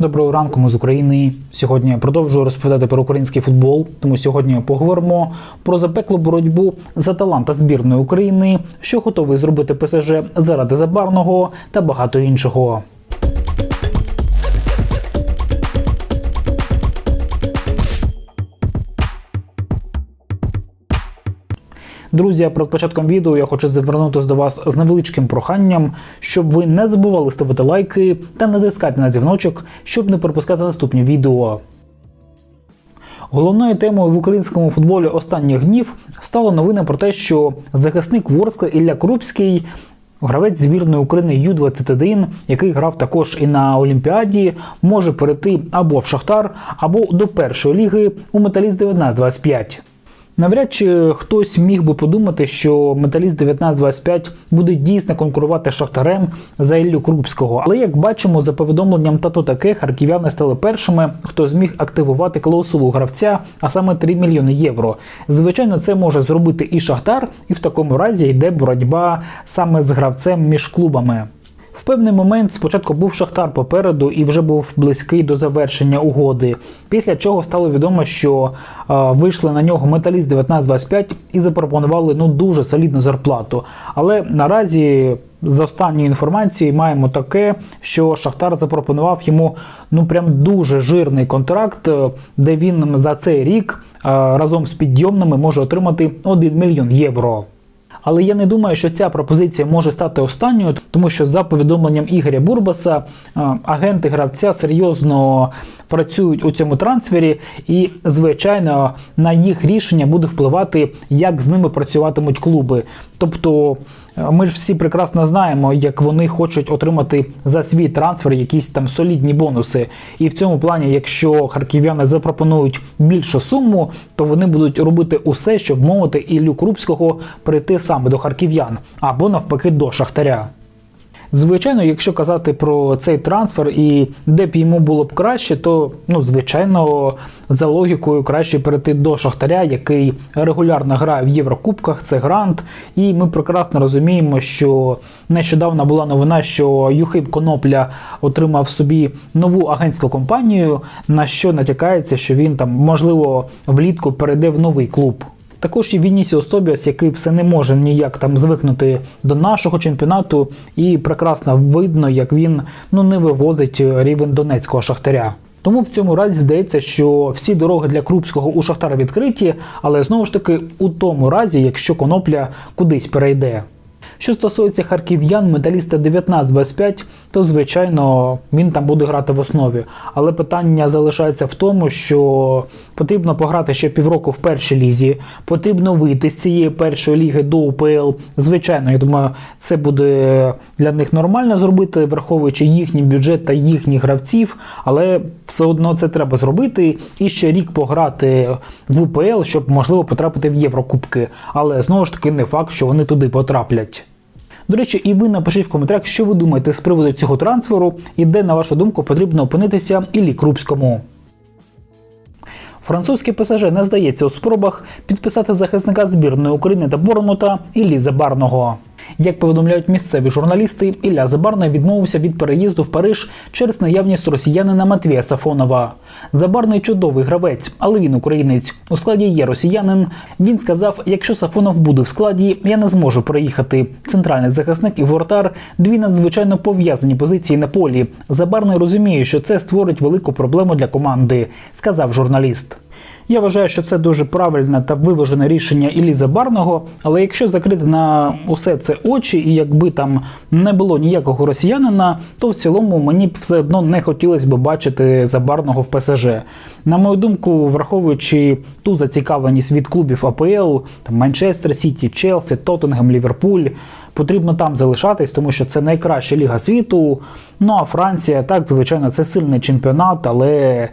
Доброго ранку, ми з України. Сьогодні продовжую розповідати про український футбол. Тому сьогодні поговоримо про запеклу боротьбу за таланта збірної України, що готовий зробити ПСЖ заради забарного та багато іншого. Друзі, перед початком відео я хочу звернутися до вас з невеличким проханням, щоб ви не забували ставити лайки та натискати на дзвіночок, щоб не пропускати наступні відео. Головною темою в українському футболі останніх днів стала новина про те, що захисник Ворскла Ілля Крупський, гравець збірної України Ю-21, який грав також і на Олімпіаді, може перейти або в Шахтар, або до першої ліги у Металіст 1925. Навряд чи хтось міг би подумати, що металіст 1925 буде дійсно конкурувати шахтарем за Іллю Крупського. Але як бачимо, за повідомленням тато таке, харків'яни стали першими, хто зміг активувати клаусулу гравця, а саме 3 мільйони євро. Звичайно, це може зробити і Шахтар, і в такому разі йде боротьба саме з гравцем між клубами. В певний момент спочатку був Шахтар попереду і вже був близький до завершення угоди. Після чого стало відомо, що е, вийшли на нього металіст 1925 і запропонували ну дуже солідну зарплату. Але наразі з останньої інформації маємо таке, що Шахтар запропонував йому ну прям дуже жирний контракт, е, де він за цей рік е, разом з підйомними може отримати 1 мільйон євро. Але я не думаю, що ця пропозиція може стати останньою, тому що за повідомленням Ігоря Бурбаса е, агенти гравця серйозно працюють у цьому трансфері, і, звичайно, на їх рішення буде впливати, як з ними працюватимуть клуби. Тобто. Ми ж всі прекрасно знаємо, як вони хочуть отримати за свій трансфер якісь там солідні бонуси. І в цьому плані, якщо харків'яни запропонують більшу суму, то вони будуть робити усе, щоб мовити Іллю Крупського прийти саме до харків'ян або навпаки до шахтаря. Звичайно, якщо казати про цей трансфер і де б йому було б краще, то ну звичайно за логікою краще перейти до Шахтаря, який регулярно грає в Єврокубках. Це грант, і ми прекрасно розуміємо, що нещодавно була новина, що Юхим Конопля отримав собі нову агентську компанію, на що натякається, що він там можливо влітку перейде в новий клуб. Також і Вінісіо Тобіас, який все не може ніяк там звикнути до нашого чемпіонату, і прекрасно видно, як він ну не вивозить рівень донецького шахтаря. Тому в цьому разі здається, що всі дороги для Крупського у Шахтара відкриті, але знову ж таки у тому разі, якщо конопля кудись перейде. Що стосується харків'ян, металіста 19-25, то звичайно він там буде грати в основі. Але питання залишається в тому, що потрібно пограти ще півроку в першій лізі, потрібно вийти з цієї першої ліги до УПЛ. Звичайно, я думаю, це буде для них нормально зробити, враховуючи їхній бюджет та їхніх гравців, але все одно це треба зробити і ще рік пограти в УПЛ, щоб можливо потрапити в Єврокубки. Але знову ж таки не факт, що вони туди потраплять. До речі, і ви напишіть в коментарях, що ви думаєте з приводу цього трансферу і де, на вашу думку, потрібно опинитися Іллі Крупському. Французький ПСЖ не здається у спробах підписати захисника збірної України та Борнмута Іллі Забарного. Як повідомляють місцеві журналісти, Ілля Забарний відмовився від переїзду в Париж через наявність росіянина Матвія Сафонова. Забарний чудовий гравець, але він українець. У складі є росіянин. Він сказав: якщо Сафонов буде в складі, я не зможу приїхати. Центральний захисник і воротар дві надзвичайно пов'язані позиції на полі. Забарний розуміє, що це створить велику проблему для команди, сказав журналіст. Я вважаю, що це дуже правильне та виважене рішення Іллі Забарного, але якщо закрити на усе це очі, і якби там не було ніякого росіянина, то в цілому мені б все одно не хотілося б бачити Забарного в ПСЖ. На мою думку, враховуючи ту зацікавленість від клубів АПЛ, там Манчестер Сіті, Челсі, Тоттенгем, Ліверпуль. Потрібно там залишатись, тому що це найкраща ліга світу. Ну а Франція, так, звичайно, це сильний чемпіонат, але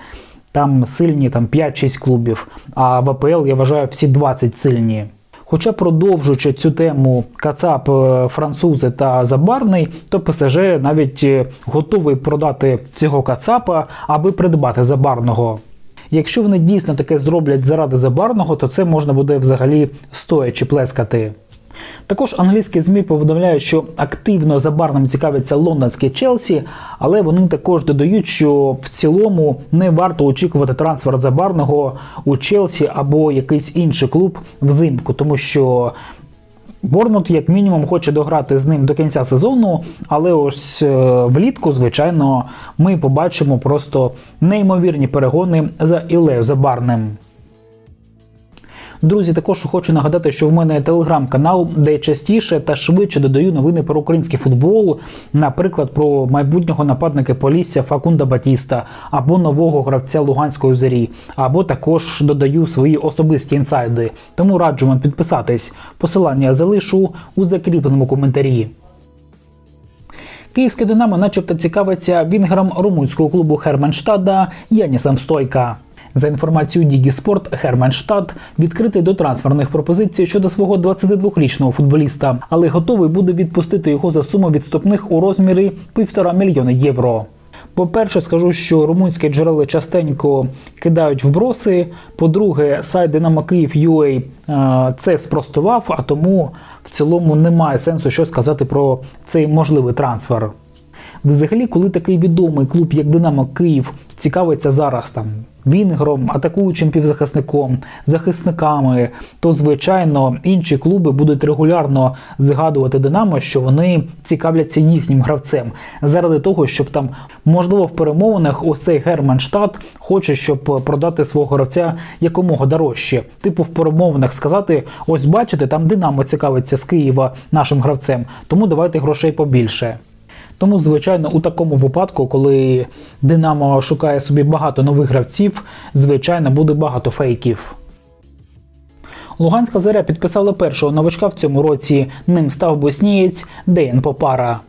там сильні там 5-6 клубів. А в АПЛ я вважаю всі 20 сильні. Хоча продовжуючи цю тему Кацап, е, французи та Забарний, то ПСЖ навіть е, готовий продати цього Кацапа, аби придбати Забарного. Якщо вони дійсно таке зроблять заради Забарного, то це можна буде взагалі стоячи плескати. Також англійські ЗМІ повідомляють, що активно забарним цікавиться лондонський Челсі, але вони також додають, що в цілому не варто очікувати трансфер забарного у Челсі або якийсь інший клуб взимку, тому що. Борнмут, як мінімум, хоче дограти з ним до кінця сезону, але ось е, влітку, звичайно, ми побачимо просто неймовірні перегони за Ілею Забарним. Друзі, також хочу нагадати, що в мене телеграм-канал, де частіше та швидше додаю новини про український футбол, наприклад, про майбутнього нападника Полісся Факунда Батіста або нового гравця Луганської зорі, або також додаю свої особисті інсайди. Тому раджу вам підписатись. Посилання залишу у закріпленому коментарі. Київське Динамо, начебто, цікавиться вінгером румунського клубу Херманштада Янісом Стойка. За інформацією Дігі Спорт, Херманштадт відкритий до трансферних пропозицій щодо свого 22-річного футболіста, але готовий буде відпустити його за суму відступних у розмірі 1,5 мільйона євро. По-перше, скажу, що румунські джерела частенько кидають вброси. По-друге, сайт Динамо Київ UA е, це спростував, а тому в цілому немає сенсу щось сказати про цей можливий трансфер. Взагалі, коли такий відомий клуб, як Динамо Київ, цікавиться зараз там вінгером, атакуючим півзахисником, захисниками, то звичайно інші клуби будуть регулярно згадувати Динамо, що вони цікавляться їхнім гравцем заради того, щоб там можливо в перемовинах ось цей Германштадт хоче, щоб продати свого гравця якомога дорожче. Типу в перемовинах сказати: ось бачите, там Динамо цікавиться з Києва нашим гравцем, тому давайте грошей побільше. Тому, звичайно, у такому випадку, коли Динамо шукає собі багато нових гравців, звичайно, буде багато фейків. Луганська заря підписала першого новачка в цьому році. Ним став боснієць Деян Попара.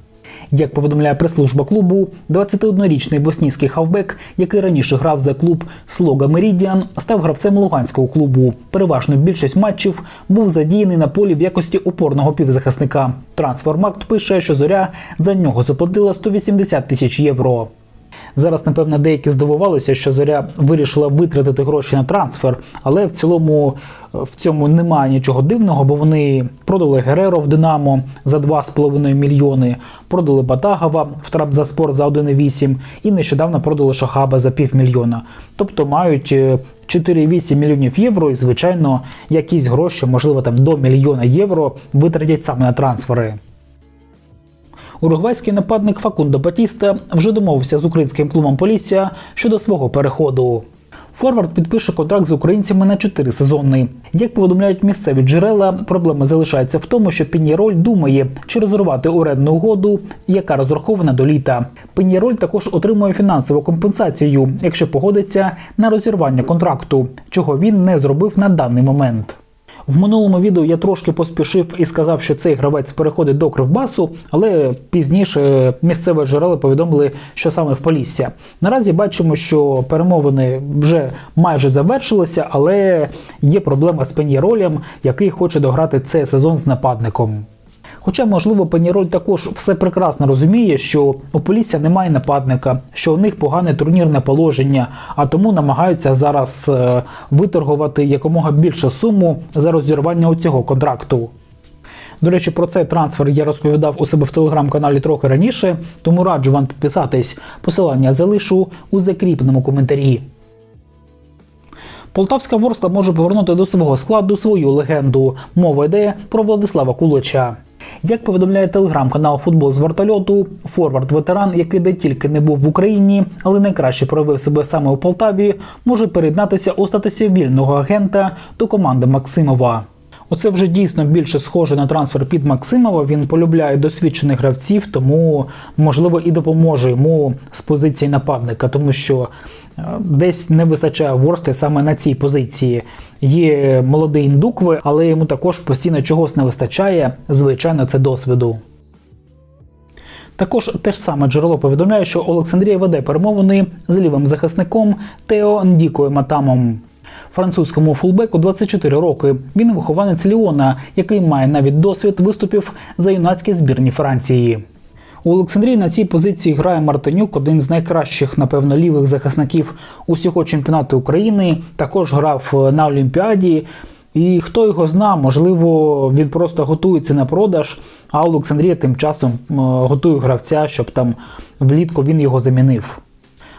Як повідомляє прес-служба клубу, 21-річний боснійський хавбек, який раніше грав за клуб Слога Мерідіан, став гравцем луганського клубу. Переважно більшість матчів був задіяний на полі в якості опорного півзахисника. Трансфермакт пише, що зоря за нього заплатила 180 тисяч євро. Зараз, напевно, деякі здивувалися, що зоря вирішила витратити гроші на трансфер, але в цілому е, в цьому немає нічого дивного, бо вони продали Гереро в Динамо за 2,5 мільйони, продали Батагова в Трабзаспор за 1,8 і нещодавно продали Шахаба за півмільйона. Тобто мають е, 4,8 мільйонів євро, і звичайно, якісь гроші, можливо, там до мільйона євро, витратять саме на трансфери. Уругвайський нападник Факундо Батіста вже домовився з українським клубом Полісся щодо свого переходу. Форвард підпише контракт з українцями на 4 сезони. Як повідомляють місцеві джерела, проблема залишається в тому, що Пінєроль думає, чи розірвати орендну угоду, яка розрахована до літа. Пінєроль також отримує фінансову компенсацію, якщо погодиться на розірвання контракту, чого він не зробив на даний момент. В минулому відео я трошки поспішив і сказав, що цей гравець переходить до Кривбасу, але пізніше місцеві джерела повідомили, що саме в Полісся. Наразі бачимо, що перемовини вже майже завершилися, але є проблема з Пенєролем, який хоче дограти цей сезон з нападником. Хоча, можливо, Пеніроль також все прекрасно розуміє, що у Полісся немає нападника, що у них погане турнірне положення, а тому намагаються зараз е, виторгувати якомога більшу суму за розірвання у цього контракту. До речі, про цей трансфер я розповідав у себе в телеграм-каналі трохи раніше, тому раджу вам підписатись. Посилання залишу у закріпленому коментарі. Полтавська ворста може повернути до свого складу свою легенду. Мова йде про Владислава Кулича. Як повідомляє телеграм-канал Футбол з вертольоту, форвард ветеран, який де тільки не був в Україні, але найкраще проявив себе саме у Полтаві, може переєднатися у статусі вільного агента до команди Максимова. Оце вже дійсно більше схоже на трансфер під Максимова. Він полюбляє досвідчених гравців, тому можливо і допоможе йому з позиції нападника, тому що е, десь не вистачає ворсти саме на цій позиції. Є молодий індукви, але йому також постійно чогось не вистачає. Звичайно, це досвіду. Також те ж саме джерело повідомляє, що Олександрія веде перемовини з лівим захисником Тео Ndікою Матамом. Французькому фулбеку 24 роки. Він вихованець Ліона, який має навіть досвід виступів за юнацькі збірні Франції. У Олександрії на цій позиції грає Мартинюк, один з найкращих, напевно, лівих захисників усього чемпіонату України. Також грав на Олімпіаді. І хто його зна, можливо, він просто готується на продаж, а Олександрія тим часом е, готує гравця, щоб там влітку він його замінив.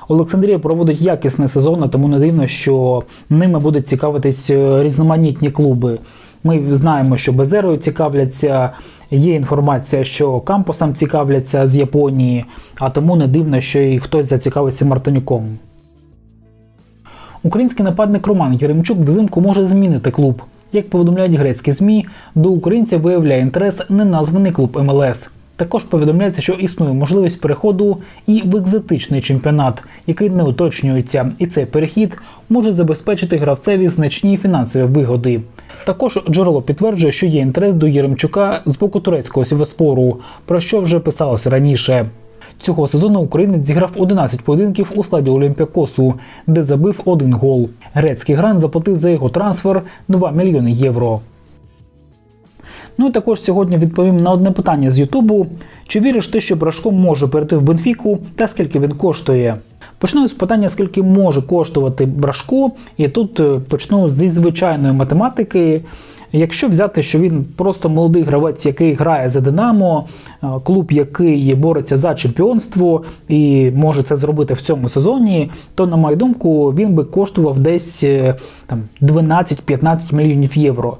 Олександрія проводить якісний сезон, а тому не дивно, що ними будуть цікавитись е, різноманітні клуби. Ми знаємо, що Безерою цікавляться. Є інформація, що кампусом цікавляться з Японії, а тому не дивно, що і хтось зацікавиться Мартинюком. Український нападник Роман Єремчук взимку може змінити клуб. Як повідомляють грецькі ЗМІ, до українця виявляє інтерес неназваний клуб МЛС. Також повідомляється, що існує можливість переходу і в екзотичний чемпіонат, який не уточнюється, і цей перехід може забезпечити гравцеві значні фінансові вигоди. Також джерело підтверджує, що є інтерес до Єремчука з боку турецького Сіваспору, про що вже писалося раніше. Цього сезону українець зіграв 11 поєдинків у складі Олімпіакосу, де забив один гол. Грецький грант заплатив за його трансфер 2 мільйони євро. Ну і також сьогодні відповім на одне питання з Ютубу: чи віриш ти, що Брашко може перейти в Бенфіку та скільки він коштує? Почну з питання, скільки може коштувати Брашко, і тут е, почну зі звичайної математики. Якщо взяти, що він просто молодий гравець, який грає за Динамо, е, клуб, який бореться за чемпіонство і може це зробити в цьому сезоні, то на мою думку він би коштував десь е, там 12-15 мільйонів євро.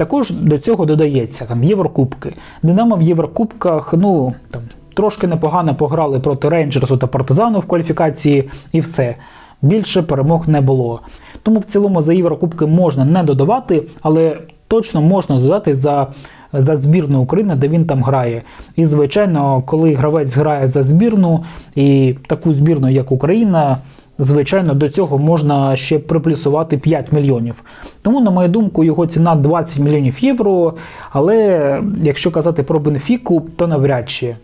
Також до цього додається там Єврокубки. Динамо в Єврокубках, ну там трошки непогано пограли проти Рейнджерсу та Партизану в кваліфікації, і все. Більше перемог не було. Тому в цілому за Єврокубки можна не додавати, але точно можна додати за. За збірну України, де він там грає. І, звичайно, коли гравець грає за збірну і таку збірну, як Україна, звичайно, до цього можна ще приплюсувати 5 мільйонів. Тому, на мою думку, його ціна 20 мільйонів євро. Але якщо казати про Бенфіку, то навряд чи.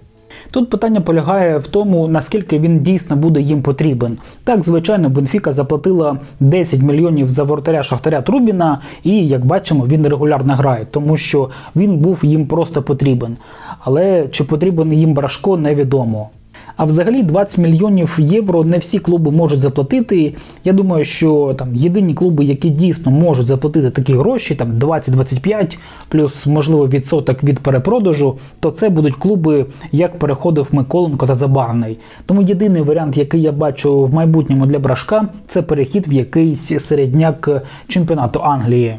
Тут питання полягає в тому, наскільки він дійсно буде їм потрібен. Так, звичайно, Бенфіка заплатила 10 мільйонів за воротаря Шахтаря Трубіна, і як бачимо, він регулярно грає, тому що він був їм просто потрібен. Але чи потрібен їм Брашко, невідомо. А взагалі 20 мільйонів євро не всі клуби можуть заплатити. Я думаю, що там єдині клуби, які дійсно можуть заплатити такі гроші, там 20-25, плюс можливо відсоток від перепродажу, то це будуть клуби, як переходив Миколенко та Забарний. Тому єдиний варіант, який я бачу в майбутньому для брашка, це перехід в якийсь середняк чемпіонату Англії.